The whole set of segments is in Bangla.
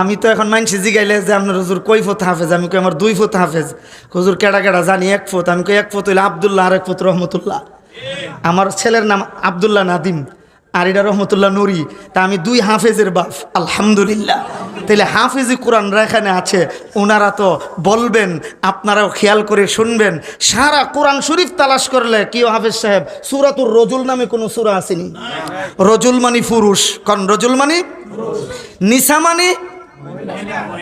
আমি তো এখন মানসি জিগাইলে যে আপনার হুজুর কই ফুত হাফেজ? আমি কই আমার দুই ফুত হাফেজ। হজুর কেডা কেডা জানি এক ফুত, আমি কই এক ফুত হইলে আবদুল্লাহ আর এক ফুত রহমতুল্লাহ। আমার ছেলের নাম আবদুল্লাহ নাদিম, আর এটা রহমতুল্লাহ নুরি। তা আমি দুই হাফেজের বাপ, আলহামদুলিল্লাহ। তাহলে হাফেজি কোরআন এখানে আছে ওনারা তো বলবেন, আপনারাও খেয়াল করে শুনবেন। সারা কোরআন শরীফ তালাশ করলে কি হাফেজ সাহেব? সুরাতুর রজুল নামে কোনো সুরা আসেনি। রজুল মানি পুরুষ কারণ রজুল মানি? নিসা মানি?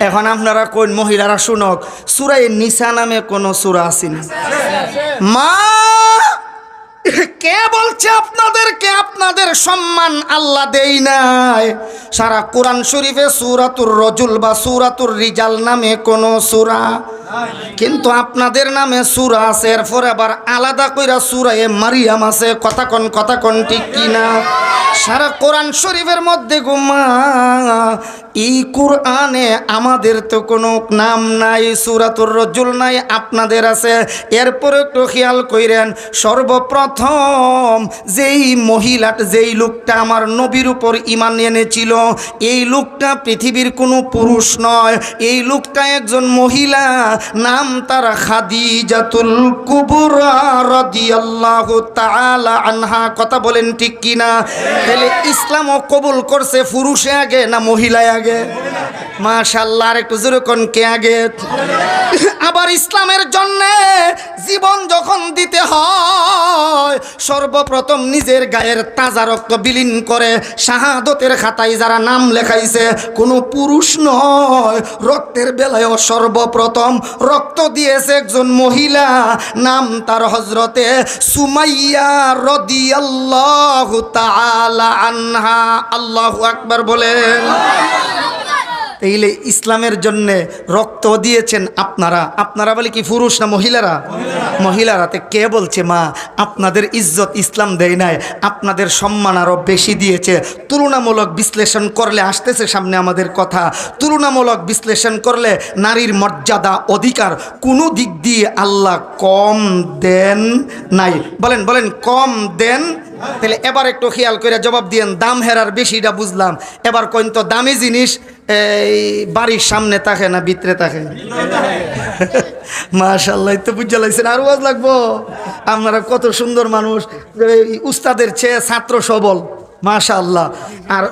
এখন আপনারা কোন মহিলারা শুনক সুরাই নিশা নামে কোন সুরা আসেনি মা কে বলছে আপনাদেরকে আপনাদের সম্মান আল্লাহ দেই নাই। সারা কোরআন শরীফে সুরাতুর রজুল বা সুরাতুর রিজাল নামে কোনো সুরা কিন্তু আপনাদের নামে সুরা আছে, এরপর আবার আলাদা কইরা সুরায়ে মারিয়াম আছে। কথা কন কথা কন ঠিক কিনা? সারা কোরআন শরীফের মধ্যে গুমা, এই কোরআনে আমাদের তো কোনো নাম নাই, সুরাতুর রজুল নাই, আপনাদের আছে। এরপর একটু খেয়াল কইরেন, সর্বপ্রথম যেই মহিলাটা যেই লোকটা আমার নবীর উপর ইমান এনেছিল, এই লোকটা পৃথিবীর কোনো পুরুষ নয়। এই লোকটা একজন মহিলা, নাম তার খাদিজাতুল কুবরা রাদিয়াল্লাহু আনহা। কথা বলেন ঠিক কিনা? তাহলে ইসলামও কবুল করছে পুরুষে আগে না মহিলায় আগে? মাশাল্লাহ আর একটু জোরে কে আগে? আবার ইসলামের জন্যে জীবন যখন দিতে হয় সর্বপ্রথম নিজের গায়ের তাজা রক্ত বিলীন করে শাহাদতের খাতায় যারা নাম লেখাইছে, কোনো পুরুষ নয়। রক্তের বেলায়ও সর্বপ্রথম রক্ত দিয়েছে একজন মহিলা, নাম তার হজরতে সুমাইয়া রদি আল্লাহ আনহা। আল্লাহ আকবার বলেন। এইলে ইসলামের জন্যে রক্ত দিয়েছেন আপনারা। আপনারা বলে কি পুরুষ না মহিলারা? মহিলারা। তে কে বলছে মা? আপনাদের ইজ্জত ইসলাম দেয় নাই আপনাদের সম্মান আরও বেশি দিয়েছে। তুলনামূলক বিশ্লেষণ করলে আসতেছে সামনে আমাদের কথা। তুলনামূলক বিশ্লেষণ করলে নারীর মর্যাদা অধিকার কোনো দিক দিয়ে আল্লাহ কম দেন নাই। বলেন বলেন কম দেন? তাহলে এবার একটু খেয়াল করে জবাব দিয়েন দাম হেরার বেশিটা বুঝলাম। এবার কইন তো দামি জিনিস এই বাড়ির সামনে থাকে না, ভিতরে থাকে। মাশাল্লাহ তো বুঝে লাগছেন আর আজ লাগবো। আপনারা কত সুন্দর মানুষ। উস্তাদের চেয়ে ছাত্র সবল। মাশাল্লাহ আর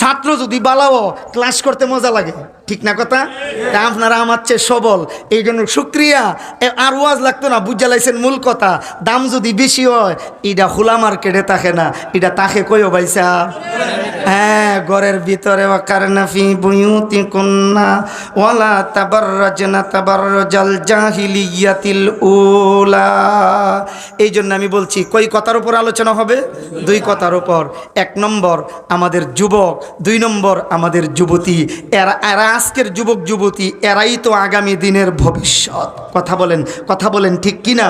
ছাত্র যদি বালাও ক্লাস করতে মজা লাগে। ঠিক না কথা? তা আপনারা আমার চেয়ে সবল। এই জন্য শুক্রিয়া। এ- আর ওয়াজ লাগতো না, বুঝা লাইছেন মূল কথা। দাম যদি বেশি হয় এটা খোলা মার্কেটে থাকে না এটা তাকে কইও বাইসা হ্যাঁ ঘরের ভিতরে ওয়ালা এই জন্য আমি বলছি, কই কথার উপর আলোচনা হবে? দুই কথার উপর। এক নম্বর, আমাদের যুবক দুই নম্বর আমাদের যুবতী, এরা এরা আজকের যুবক যুবতী, এরাই তো আগামী দিনের ভবিষ্যৎ। কথা বলেন কথা বলেন ঠিক কিনা?